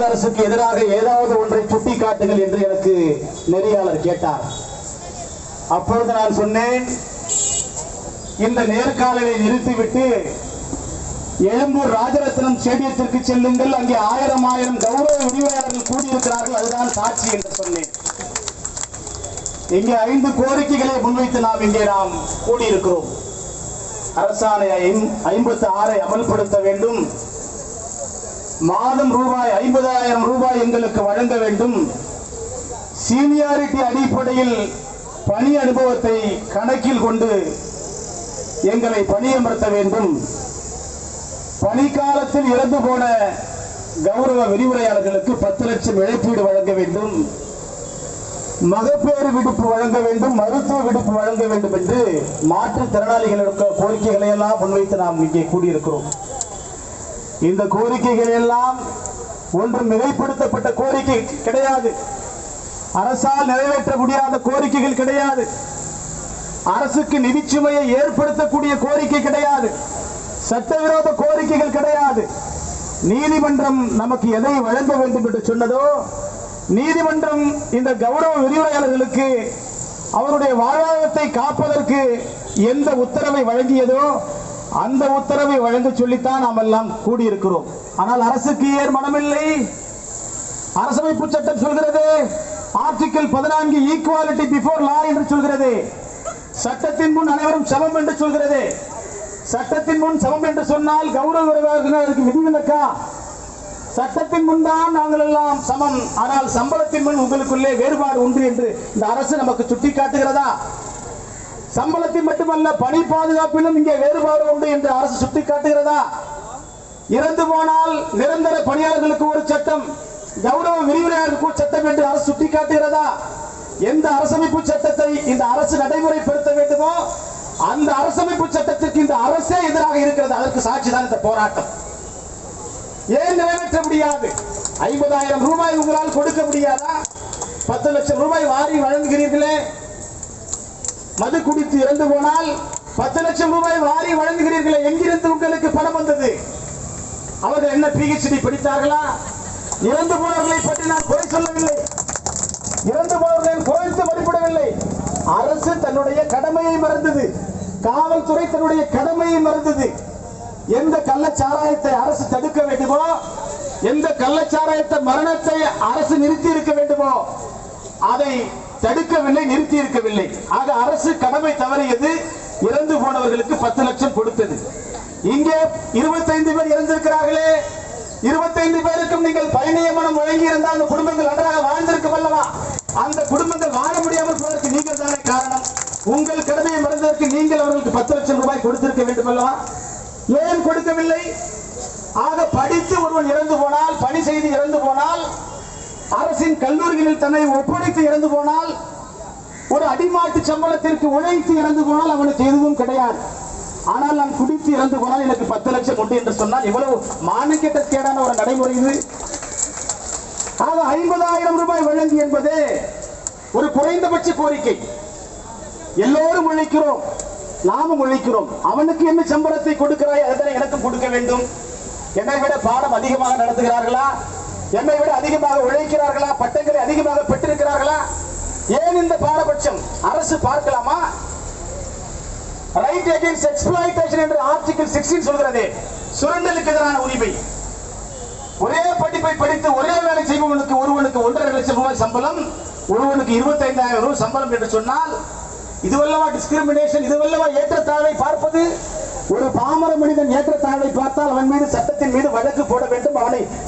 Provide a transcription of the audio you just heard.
அரசுக்கு எதிராக ஏதாவது ஒன்றை சுட்டி காட்டுங்கள் என்று எனக்கு நெறியாளர் கேட்டார். அப்பொழுது நான் சொன்னேன் இந்த நேர்காணலை நிறுத்திவிட்டு எழும்பூர் ராஜரத்னம் ஸ்டேடியத்திற்கு செல்லுங்கள் அங்கே ஆயிரம் ஆயிரம் கௌரவ விரிவுரையாளர்கள் கூடியிருக்கிறார்கள் அதுதான் சாட்சி என்று சொன்னேன். இங்கே ஐந்து கோரிக்கைகளை முன்வைத்து நாம் இங்கே நாம் கூடியிருக்கிறோம். அரசாணை ஐம்பத்தி ஆறை அமல்படுத்த வேண்டும். மாதம் ரூபாய் ஐம்பதாயிரம் ரூபாய் எங்களுக்கு வழங்க வேண்டும். சீனியாரிட்டி அடிப்படையில் பணி அனுபவத்தை கணக்கில் கொண்டு எங்களை பணியமர்த்த வேண்டும். பணிக்காலத்தில் இறந்து போன கௌரவ விரிவுரையாளர்களுக்கு பத்து லட்சம் இழப்பீடு வழங்க வேண்டும். மகப்பேறு விடுப்பு வழங்க வேண்டும் மருத்துவ விடுப்பு வழங்க வேண்டும் என்று மாற்றுத்திறனாளிகளுக்கு கோரிக்கைகளை எல்லாம் முன்வைத்து நாம் இங்கே கூடியிருக்கிறோம். இந்த கோரிக்கைகள் எல்லாம் ஒன்று மிகைப்படுத்தப்பட்ட கோரிக்கை கிடையாது. அரசால் நிறைவேற்ற முடியாத கோரிக்கைகள் கிடையாது. அரசுக்கு நிதிச்சுமையை ஏற்படுத்தக்கூடிய கோரிக்கை கிடையாது. சட்டவிரோத கோரிக்கைகள் கிடையாது. நீதிமன்றம் நமக்கு எதை வழங்க வேண்டும் என்று சொன்னதோ நீதிமன்றம் இந்த கௌரவ விரிவுரையாளர்களுக்கு அவருடைய வாழ்வாதாரத்தை காப்பதற்கு எந்த உத்தரவை வழங்கியதோ அந்த உத்தரவை வழங்க சொல்லித்தான் நாம் எல்லாம் கூடியிருக்கிறோம். ஆனால் அரசுக்கு ஏன் மனமில்லை? அரசமைப்பு சட்டம் சொல்கிறது ஆர்டிகிள் பதினான்கு ஈக்குவாலிட்டி பிஃபோர் லா என்று சொல்கிறது. சட்டத்தின் முன் அனைவரும் சமம் என்று சொல்கிறது. சட்டத்தின் முன் சமம் என்று சொன்னால் கௌரவ விரிவாளர்களுக்கு விதிவிலக்கா சட்டத்தின் முன் தான் நாங்கள் எல்லாம் சமம். ஆனால் சம்பளத்தின் முன் உங்களுக்குள்ளே வேறுபாடு உண்டு என்று இந்த அரசு நமக்கு சுட்டி காட்டுகிறதா சம்பளத்தில் மட்டுமல்ல பணி பாதுகாப்பிலும் இங்கே வேறுபாடு உண்டு என்று அரசு சுட்டி காட்டுகிறதா இறந்து போனால் நிரந்தர பணியாளர்களுக்கு ஒரு சட்டம் கௌரவ விரிவுரையாளருக்கு சட்டம் என்று அரசு சுட்டி காட்டுகிறதா எந்த அரசமைப்பு சட்டத்தை இந்த அரசு நடைமுறைப்படுத்த வேண்டுமோ அந்த அரசமைப்பு சட்டத்திற்கு இந்த அரசே எதிராக இருக்கிறது. அதற்கு சாட்சிதான் இந்த போராட்டம். ஏன் நிறைவேற்ற முடியாது? ஐம்பதாயிரம் ரூபாய் உங்களால் கொடுக்க முடியாதா? பத்து லட்சம் ரூபாய் வாரி வழங்குகிறீர்களே. மது குடித்து இறந்து போனால் பத்து லட்சம் ரூபாய் வாரி வழங்குகிறீர்களே எங்கிருந்து உங்களுக்கு பணம் வந்தது? அவர்கள் என்ன பிஹெச்டி படித்தார்களா? இறந்து போனவர்களை பற்றி நான் குறை சொல்லவில்லை. இறந்து போனவர்களை குறைத்து மதிப்பிடவில்லை அரசு தன்னுடைய கடமையை மறந்தது. காவல்துறை தன்னுடைய கடமையை மறந்தது. எந்த கள்ளச்சாராயத்தை அரசு தடுக்க வேண்டுமோ எந்த கள்ளச்சாராயத்தை மரணத்தை அரசு நிறுத்தி இருக்க வேண்டுமோ அதை தடுக்கவில்லை நிறுத்தி இருக்கவில்லை ஆக அரசு கடமை தவறியது. இறந்து போனவர்களுக்கு பத்து லட்சம் கொடுத்தது. இங்கே இருபத்தைந்து பேர் இறந்திருக்கிறார்களே. இருபத்தைந்து பேருக்கும் நீங்கள் பயணியமனம் வழங்கி இருந்தால் அந்த குடும்பங்கள் நன்றாக வாழ்ந்திருக்கும் அல்லவா அந்த குடும்பங்கள் வாழ முடியாமல் போவதற்கு நீங்கள் தானே காரணம்? உங்கள் கடமையை மறந்ததற்கு நீங்கள் அவர்களுக்கு பத்து லட்சம் ரூபாய் கொடுத்திருக்க வேண்டும் அல்லவா? ஏன் கொடுக்கவில்லை? ஆக படித்து ஒருவன் இறந்து போனால் பணி செய்து இறந்து போனால் அரசின் கல்லூரிகளில் தன்னை ஒப்படைத்து இறந்து போனால் ஒரு அடிமாட்டு சம்பளத்திற்கு உழைத்து இறந்து போனால் அவனுக்கு எதுவும் கிடையாது. ஆனால் நான் குடித்து இறந்து போனால் எனக்கு பத்து லட்சம் உண்டு என்று சொன்னால் இவ்வளவு மானக்கெட்ட கேடான ஒரு நடைமுறை இது. ஆக ஐம்பதாயிரம் ரூபாய் வழங்கி என்பது ஒரு குறைந்தபட்ச கோரிக்கை. எல்லோரும் உழைக்கிறோம் நாமும் உழைக்கிறோம். அவனுக்கு என்ன சம்பளத்தை கொடுக்கிறாய் அதனை எனக்கும் கொடுக்க வேண்டும். என்னை விட பாடம் அதிகமாக நடத்துகிறார்களா? என்னை விட அதிகமாக உழைக்கிறார்களா? பட்டங்களை அதிகமாக பெற்றிருக்கிறார்களா? ஏன் இந்த பாரபட்சம்? அரசு பார்க்கலாமா? ரைட் அகேன்ஸ்ட் எக்ஸ்பிளாய்டேஷன் என்று ஆர்டிகல் சிக்ஸ்டீன் சொல்கிறது. சுரண்டலுக்கு எதிரான உரிமை. ஒரே படிப்பை படித்து ஒரே வேலை செய்பவனுக்கு ஒருவனுக்கு ஒன்றரை லட்சம் ரூபாய் சம்பளம் ஒருவனுக்கு இருபத்தைந்தாயிரம் ரூபாய் சம்பளம் என்று சொன்னால் இதுவல்லவா டிஸ்கிரிமினேஷன் இதுவல்லவா ஏற்றத்தாழ்வை பார்ப்பது? ஒரு பாமர மனிதன் ஏற்றத்தாழ்வை பார்த்தால் அவன் மீது சட்டத்தின் மீது வழக்கு போட வேண்டும் அவனை